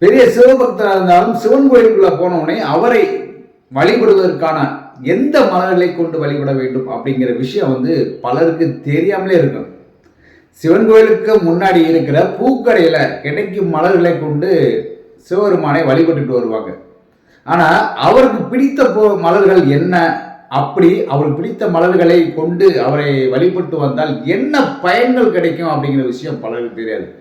பெரிய சிவபக்தராக இருந்தாலும் சிவன் கோயிலுக்குள்ள போன உடனே அவரை வழிபடுவதற்கான எந்த மலர்களை கொண்டு வழிபட வேண்டும் அப்படிங்கிற விஷயம் வந்து பலருக்கு தெரியாமலே இருக்கும். சிவன் கோயிலுக்கு முன்னாடி இருக்கிற பூக்கடையில கிடைக்கும் மலர்களை கொண்டு சிவபெருமானை வழிபட்டுட்டு வருவாங்க. ஆனா அவருக்கு பிடித்த போ- மலர்கள் என்ன? அப்படி அவருக்கு பிடித்த மலர்களை கொண்டு அவரை வழிபட்டு வந்தால் என்ன பயன்கள் கிடைக்கும் அப்படிங்கிற விஷயம் பலருக்கு தெரியாது.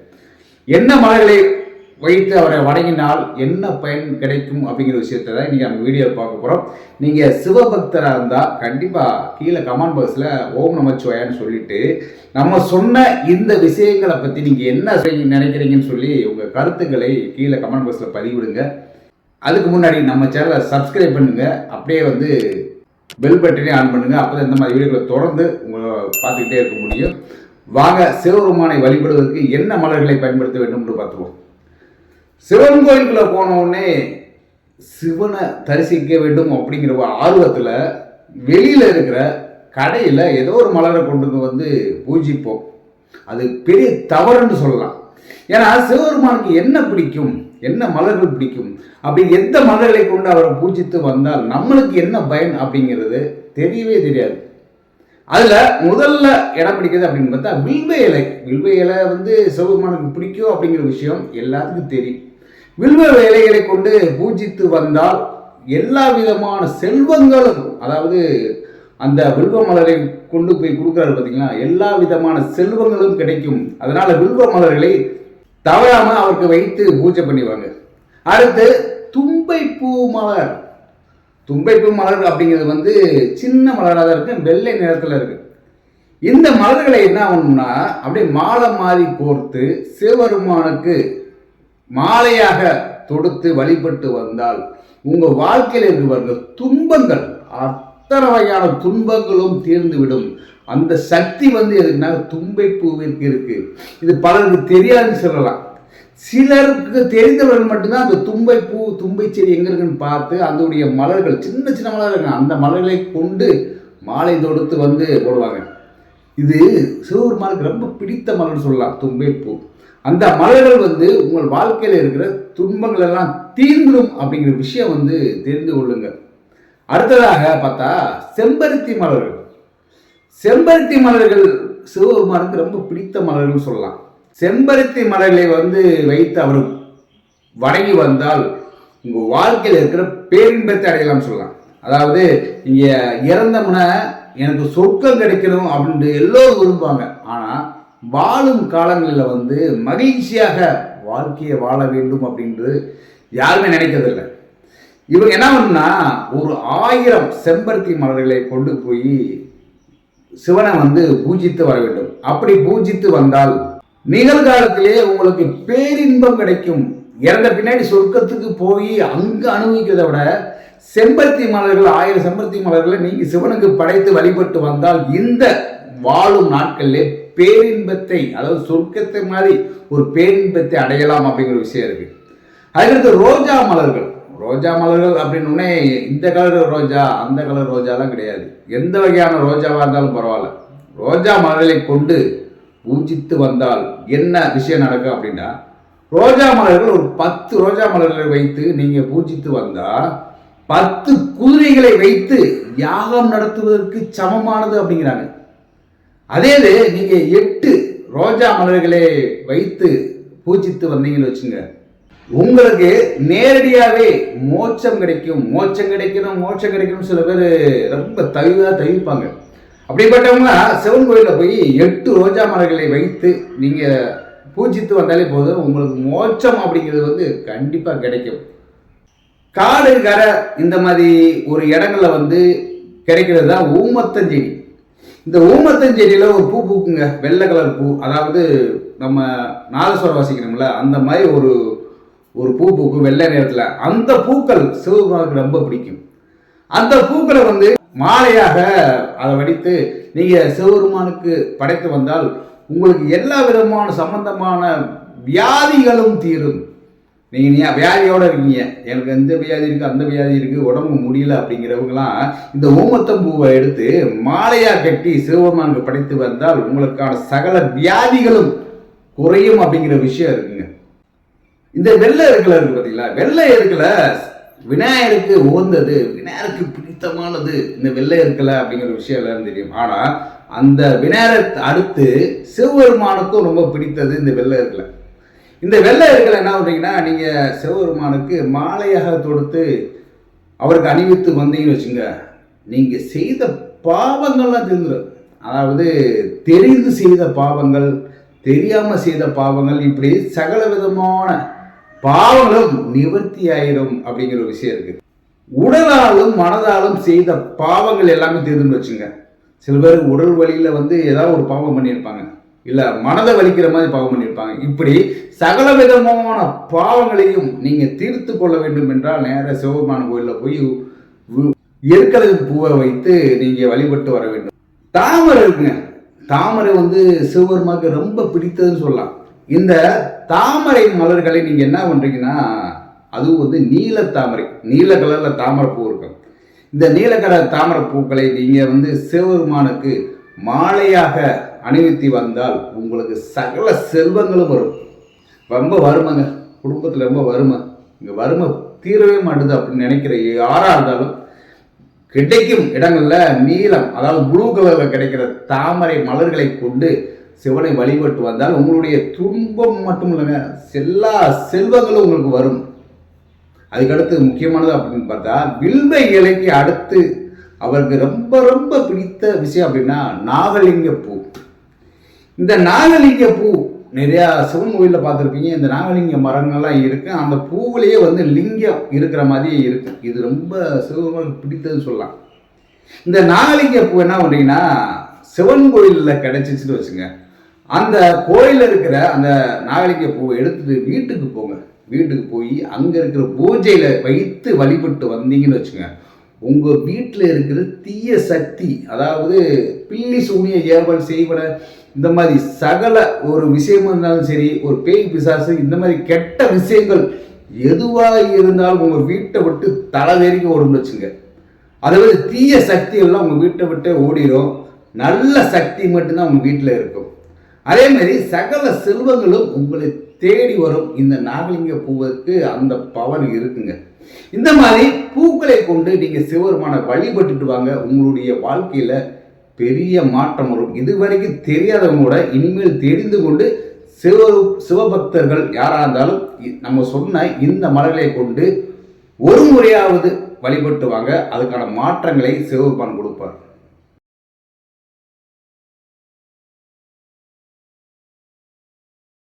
என்ன மலர்களை வைத்து அவரை வணங்கினால் என்ன பயன் கிடைக்கும் அப்படிங்கிற விஷயத்தை தான் இன்றைக்கி நம்ம வீடியோ பார்க்க போகிறோம் நீங்கள் சிவபக்தராக இருந்தால் கண்டிப்பாக கீழே கமெண்ட் பாக்ஸில் ஓம் நமச்சிவாயான்னு சொல்லிட்டு நம்ம சொன்ன இந்த விஷயங்களை பற்றி நீங்கள் என்ன செய்ய- நினைக்கிறீங்கன்னு சொல்லி உங்கள் கருத்துக்களை கீழே கமெண்ட் பாக்ஸில் பதிவிடுங்க. அதுக்கு முன்னாடி நம்ம சேனலை சப்ஸ்கிரைப் பண்ணுங்கள் அப்படியே வந்து பெல் பட்டனே ஆன் பண்ணுங்கள் அப்போ தான் இந்த மாதிரி வீடியோக்களை தொடர்ந்து உங்களை பார்த்துக்கிட்டே இருக்க முடியும். வாங்க சிவபெருமானை வழிபடுவதற்கு என்ன மலர்களை பயன்படுத்த வேண்டும் என்று பார்த்துருவோம். சிவன் கோயிலுக்குள்ள போன உடனே சிவனை தரிசிக்க வேண்டும் அப்படிங்கிற ஒரு ஆர்வத்தில் வெளியில் இருக்கிற கடையில் ஏதோ ஒரு மலரை கொண்டு வந்து பூஜிப்போம். அது பெரிய தவறுன்னு சொல்லலாம். ஏன்னா சிவபெருமானுக்கு என்ன பிடிக்கும்? என்ன மலர்கள் பிடிக்கும்? அப்படி எந்த மலர்களை கொண்டு அவரை பூஜித்து வந்தால் நம்மளுக்கு என்ன பயன் அப்படிங்கிறது தெரியவே தெரியாது. அதில் முதல்ல இடம் பிடிக்கிறது அப்படின்னு பார்த்தா வில்வ இலை. வில்வ இலை வந்து சிவபெருமானுக்கு பிடிக்கும் அப்படிங்கிற விஷயம் எல்லாத்துக்கும் தெரியும். வில்வ இலைகளை கொண்டு பூஜித்து வந்தால் எல்லா விதமான செல்வங்களும் அதாவது அந்த வில்வ மலரை கொண்டு போய் கொடுக்குறாரு பார்த்தீங்களா? எல்லா விதமான செல்வங்களும் கிடைக்கும். அதனால வில்வ மலர்களை தவறாமல் அவருக்கு வைத்து பூஜை பண்ணிவாங்க அடுத்து தும்பை பூ மலர். தும்பைப்பூ மலர் அப்படிங்கிறது வந்து சின்ன மலராக தான் இருக்கு வெள்ளை நிறத்தில் இருக்கு. இந்த மலர்களை என்ன ஆகணும்னா அப்படியே மாலை மாறி கோர்த்து சிவபெருமானுக்கு மாலையாக தொடுத்து வழிபட்டு வந்தால் உங்கள் வாழ்க்கையில் இருக்கிற துன்பங்கள் அத்தனை வகையான துன்பங்களும் தீர்ந்துவிடும். அந்த சக்தி வந்து எதுக்குன்னா தும்பை பூவிற்கு இருக்கு. இது பலருக்கு தெரியாதுன்னு சொல்லலாம். சிலருக்கு தெரிந்தவர்கள் மட்டும்தான் அந்த தும்பை பூ தும்பை செடி எங்க இருக்குன்னு பார்த்து அதோடைய மலர்கள் சின்ன சின்ன மலர் இருக்கு அந்த மலர்களை கொண்டு மாலை தொடுத்து வந்து போடுவாங்க. இது சிவபெருமானுக்கு ரொம்ப பிடித்த மலர்னு சொல்லலாம் தும்பை பூ அந்த மலர்கள் வந்து உங்கள் வாழ்க்கையில் இருக்கிற துன்பங்கள் எல்லாம் தீர்ந்துடும் அப்படிங்கிற விஷயம் வந்து தெரிந்து கொள்ளுங்க அடுத்ததாக பார்த்தா செம்பருத்தி மலர்கள். செம்பருத்தி மலர்கள் சிவபெருமானுக்கு ரொம்ப பிடித்த மலர்கள்னு சொல்லலாம். செம்பருத்தி மலர்களை வந்து வைத்து அவர் வணங்கி வந்தால் உங்க வாழ்க்கையில் இருக்கிற பேரின்பத்தை அடையலாம்னு சொல்லலாம். அதாவது நீங்க இறந்தமுன எனக்கு சொர்க்கம் கிடைக்கணும் அப்படின்ட்டு எல்லோரும் விரும்புவாங்க. ஆனா வாழும் காலங்களில் வந்து மகிழ்ச்சியாக வாழ்க்கையை வாழ வேண்டும் அப்படின்றது யாருமே நினைக்கிறதில்ல. இவங்க என்ன பண்ணுன்னா ஒரு ஆயிரம் செம்பருத்தி மலர்களை கொண்டு போய் சிவனை வந்து பூஜித்து வர வேண்டும். அப்படி பூஜித்து வந்தால் நிகழ்காலத்திலே உங்களுக்கு பேரின்பம் கிடைக்கும். இறந்த பின்னாடி சொர்க்கத்துக்கு போய் அங்கு அனுபவிக்கிறதை விட செம்பருத்தி மலர்கள் ஆயிரம் செம்பருத்தி மலர்களை நீங்க சிவனுக்கு படைத்து வழிபட்டு வந்தால் இந்த வாழும் நாட்களிலே பேரின்பத்தை அதாவது சொர்க்கத்தை மாதிரி ஒரு பேரின்பத்தை அடையலாம் அப்படிங்கிற விஷயம் இருக்கு. அதுக்கடுத்து ரோஜா மலர்கள். ரோஜா மலர்கள் அப்படின்னு உடனே இந்த கலர் ரோஜா அந்த கலர் ரோஜாலாம் கிடையாது. எந்த வகையான ரோஜாவாக இருந்தாலும் பரவாயில்ல. ரோஜா மலர்களை கொண்டு பூஜித்து வந்தால் என்ன விஷயம் நடக்கும் அப்படின்னா ரோஜா மலர்கள் ஒரு பத்து ரோஜா மலர்களை வைத்து நீங்க பூஜித்து வந்தா பத்து குதிரைகளை வைத்து யாகம் நடத்துவதற்கு சமமானது அப்படிங்கிறாங்க. அதே இது நீங்க எட்டு ரோஜா மலர்களை வைத்து பூஜித்து வந்தீங்கன்னு வச்சுங்க உங்களுக்கு நேரடியாகவே மோட்சம் கிடைக்கும் மோட்சம் கிடைக்கணும் மோட்சம் கிடைக்கணும் சில பேர் ரொம்ப தவிவா தவிப்பாங்க அப்படிப்பட்டவங்க சிவன் கோயிலில் போய் எட்டு ரோஜா மலர்களை வைத்து நீங்கள் பூஜித்து வந்தாலே போதும் உங்களுக்கு மோட்சம் அப்படிங்கிறது வந்து கண்டிப்பாக கிடைக்கும். காடு கரை இந்த மாதிரி ஒரு இடங்களில் வந்து கிடைக்கிறது தான் ஊமத்தஞ்செடி இந்த ஊமத்தஞ்செடியில் ஒரு பூ பூக்குங்க வெள்ளை கலர் பூ. அதாவது நம்ம நாதஸ்வரம் வாசிக்கணும்ல அந்த மாதிரி ஒரு ஒரு பூ பூக்கும் வெள்ளை நேரத்தில் அந்த பூக்கள் சிவபெருமானுக்கு ரொம்ப பிடிக்கும். அந்த பூக்களை வந்து மாலையாக அதை வடித்து நீங்கள் சிவபெருமானுக்கு படைத்து வந்தால் உங்களுக்கு எல்லா விதமான சம்பந்தமான வியாதிகளும் தீரும். நீங்கள் நீ வியாதியோடு இருக்கீங்க. எனக்கு இந்த வியாதி இருக்கு அந்த வியாதி இருக்குது உடம்பு முடியல அப்படிங்கிறவங்களாம் இந்த ஊமத்தம் பூவை எடுத்து மாலையாக கட்டி சிவபெருமானுக்கு படைத்து வந்தால் உங்களுக்கான சகல வியாதிகளும் குறையும் அப்படிங்கிற விஷயம் இருக்குங்க. இந்த வெள்ளை எருக்கலை இருக்கு பார்த்தீங்களா வெள்ளை எருக்கலை விநாயகருக்கு உகந்தது விநாயகருக்கு பிடித்தமானது இந்த வெள்ளை இருக்கல அப்படிங்கிற விஷயம் எல்லாரும் தெரியும். ஆனால் அந்த விநாயகரை அடுத்து சிவபெருமானுக்கும் ரொம்ப பிடித்தது இந்த வெள்ளை இருக்கல இந்த வெள்ளை இருக்கல என்ன பண்ணுறீங்கன்னா நீங்கள் சிவபெருமானுக்கு மாலையாக தொடுத்து அவருக்கு அணிவித்து வந்தீங்கன்னு வச்சுங்க நீங்கள் செய்த பாவங்கள்லாம் தெரிஞ்சிடும் அதாவது தெரிந்து செய்த பாவங்கள் தெரியாமல் செய்த பாவங்கள் இப்படி சகல விதமான பாவங்களும் நிவர்த்தி ஆயிடும் அப்படிங்கிற ஒரு விஷயம் இருக்குது. உடலாலும் மனதாலும் செய்த பாவங்கள் எல்லாமே தீர்ந்துன்னு வச்சுங்க. சில பேர் உடல் வழியில் வந்து ஏதாவது ஒரு பாவம் பண்ணியிருப்பாங்க. இல்லை மனதை வலிக்கிற மாதிரி பாவம் பண்ணியிருப்பாங்க. இப்படி சகல விதமான பாவங்களையும் நீங்கள் தீர்த்து கொள்ள வேண்டும் என்றால் நேர சிவபெருமான கோயிலில் போய் வு- பூவை வைத்து நீங்கள் வழிபட்டு வர வேண்டும். தாமரை இருக்குங்க தாமரை வந்து சிவபெருமாக்கு ரொம்ப பிடித்ததுன்னு சொல்லலாம். இந்த தாமரை மலர்களை நீங்கள் என்ன பண்ணுறீங்கன்னா அதுவும் வந்து நீல தாமரை நீல கலரில் தாமரை பூ இருக்கும். இந்த நீல கலர் தாமரை பூக்களை நீங்கள் வந்து சிவபெருமானுக்கு மாலையாக அணிவித்து வந்தால் உங்களுக்கு சகல செல்வங்களும் வரும். ரொம்ப வறுமைங்க. குடும்பத்தில் ரொம்ப வறுமை. இங்கே வறுமை தீரவே மாட்டுது அப்படின்னு நினைக்கிற யாராக இருந்தாலும் கிடைக்கும் இடங்களில் நீலம் அதாவது ப்ளூ கலரில் கிடைக்கிற தாமரை மலர்களை கொண்டு சிவனை வழிபட்டு வந்தால் உங்களுடைய துன்பம் மட்டும் இல்லைங்க எல்லா செல்வங்களும் உங்களுக்கு வரும். அதுக்கடுத்து முக்கியமானது அப்படின்னு பார்த்தா வில்வ இலைக்கு அடுத்து அவருக்கு ரொம்ப ரொம்ப பிடித்த விஷயம் அப்படின்னா நாகலிங்க பூ. இந்த நாகலிங்க பூ நிறையா சிவன் கோயிலில் பார்த்துருப்பீங்க இந்த நாகலிங்க மரங்கள்லாம் இருக்கு அந்த பூவிலேயே வந்து லிங்கம் இருக்கிற மாதிரியே இருக்கு. இது ரொம்ப சிவபெருமானுக்கு பிடித்ததுன்னு சொல்லலாம். இந்த நாகலிங்க பூ என்ன பண்ணுறீங்கன்னா சிவன் கோயிலில் கிடைச்சிச்சுன்னு வச்சுங்க. அந்த கோயிலில் இருக்கிற அந்த நாகலிங்க பூவை எடுத்துட்டு வீட்டுக்கு போங்க. வீட்டுக்கு போய் அங்கே இருக்கிற பூஜையில் வைத்து வழிபட்டு வந்தீங்கன்னு வச்சுங்க உங்கள் வீட்டில் இருக்கிற தீய சக்தி அதாவது பில்லி சூனிய ஏவல் செய்வன இந்த மாதிரி சகல ஒரு விஷயம் இருந்தாலும் சரி ஒரு பேய் பிசாசு இந்த மாதிரி கெட்ட விஷயங்கள் எதுவாக இருந்தாலும் உங்கள் வீட்டை விட்டு தலைவேறிக்க ஓடும்னு வச்சுங்க அதாவது தீய சக்தி எல்லாம் உங்கள் வீட்டை விட்டே ஓடிடும் நல்ல சக்தி மட்டும்தான் உங்கள் வீட்டில் இருக்கும். அதே மாதிரி சகல செல்வங்களும் உங்களை தேடி வரும் இந்த நாகலிங்க பூவுக்கு அந்த பவர் இருக்குங்க. இந்த மாதிரி பூக்களை கொண்டு நீங்கள் சிவருமான வழிபட்டுட்டு வாங்க. உங்களுடைய வாழ்க்கையில் பெரிய மாற்றம் வரும். இதுவரைக்கும் தெரியாதவங்க கூட இனிமேல் தெரிந்து கொண்டு சிவ சிவபக்தர்கள் யாராக இருந்தாலும் நம்ம சொன்ன இந்த மலர்களை கொண்டு ஒரு முறையாவது வழிபட்டு வாங்க. அதுக்கான மாற்றங்களை சிவபெருமான் கொடுப்பார்.